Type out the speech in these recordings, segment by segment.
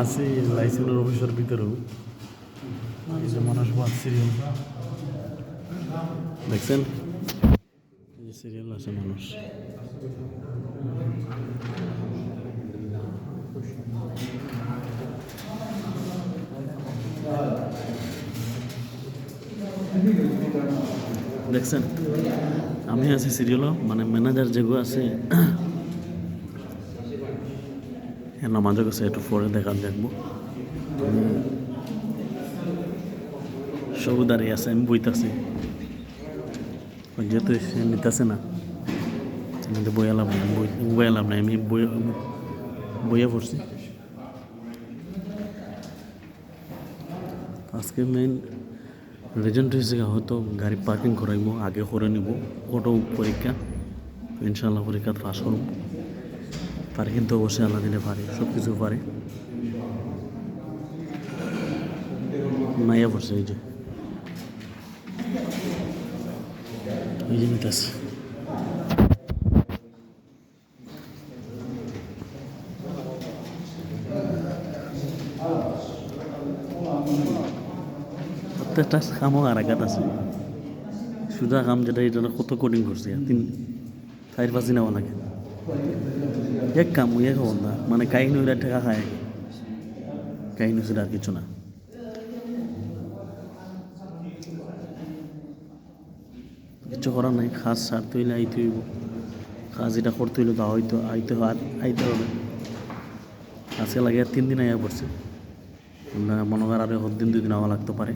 আছি, লাইসেন্সের অফিসের ভিতরেও। এই যে মানসবাদ সিরিয়াল দেখছেন? সিরিয়াল আছে মানুষ। দেখছেন? আমি আছি সিরিয়ালও মানে ম্যানেজার যেগুলো আছে নামাজও গেছে একটু পরে দেখা দেখব। সবু দাঁড়িয়ে আছে, আমি বইতাছি। যেহেতু নিতেছে না আমি তো বইয়া লাভ নাই বই বইয়া লাভ নাই, আমি বই বইয়া পড়ছি। আজকে মেইন রেজেন্ট হয়েছে হয়তো গাড়ি পার্কিং করাইব আগে করে নিব অটো পরীক্ষা ইনশাল্লাহ পরীক্ষা পাস করব। পার্কিং কিন্তু অবশ্যই আল্লাহ দিলে পারে সব কিছু পারে। মাইয়া পড়ছে, এই যে। এই যে নিতেছে প্রত্যেকটা কামও আর আঘাত আছে। সুজা কাম যেটা, এটা কত কোডিং করছে, তিন, চার, পাঁচ দিন আমার লাগে। এক কাম এক হব না মানে কাহিনী ওইটা ঠেকা খায় কাহিনী সেটা আর কিছু না কিছু করার নাই খাস সারতে হইলে আইতে হইব কাজ এটা করতে হইলে তা হয়তো আইতে আইতে হবে আজকে লাগে আর তিন দিন আইয়া পড়ছে আমরা মনে কর আরও দিন দুই দিন আওয়া লাগতে পারে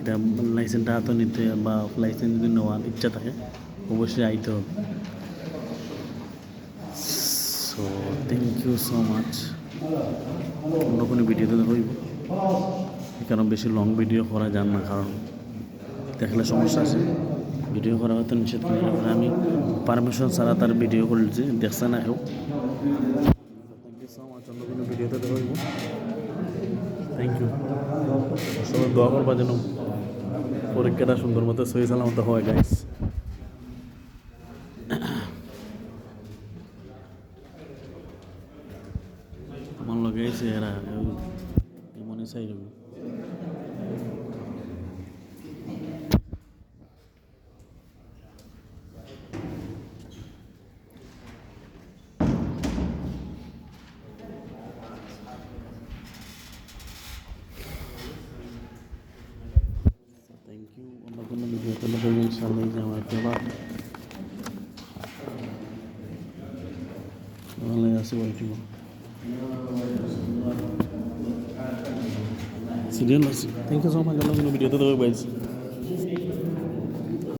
এটা লাইসেন্সটা হাতে নিতে বা লাইসেন্স যদি নেওয়ার ইচ্ছা থাকে অবশ্যই আইতে হবে so thank you so much অন্য কোনো ভিডিওতে হইব। কারণ বেশি লং ভিডিও করা যান না, কারণ দেখলে সমস্যা আছে। ভিডিও করা হয়তো নিষেধ করে আমি পারমিশন ছাড়া তার ভিডিও করেছি, দেখছে না কেউ। থ্যাংক ইউ সো মাচ অন্য কোনো ভিডিওতে হইব। থ্যাংক ইউ সবাই দোয়া করবা যেন পরীক্ষাটা সুন্দর মতো সহি সালামত হয় গাইস আমার লগে আছে এরা এমনই চাই রবি থ্যাংক ইউ অন্য কোনো ভিডিওতে দেখাবো ইনশাআল্লাহ এই যে আমার পেপার ভালো আছে ওইটি সিরিয়াল আছে থ্যাংক ইউ সো মাচ অন্য কোনো ভিডিওতে দেখাবো পাইছি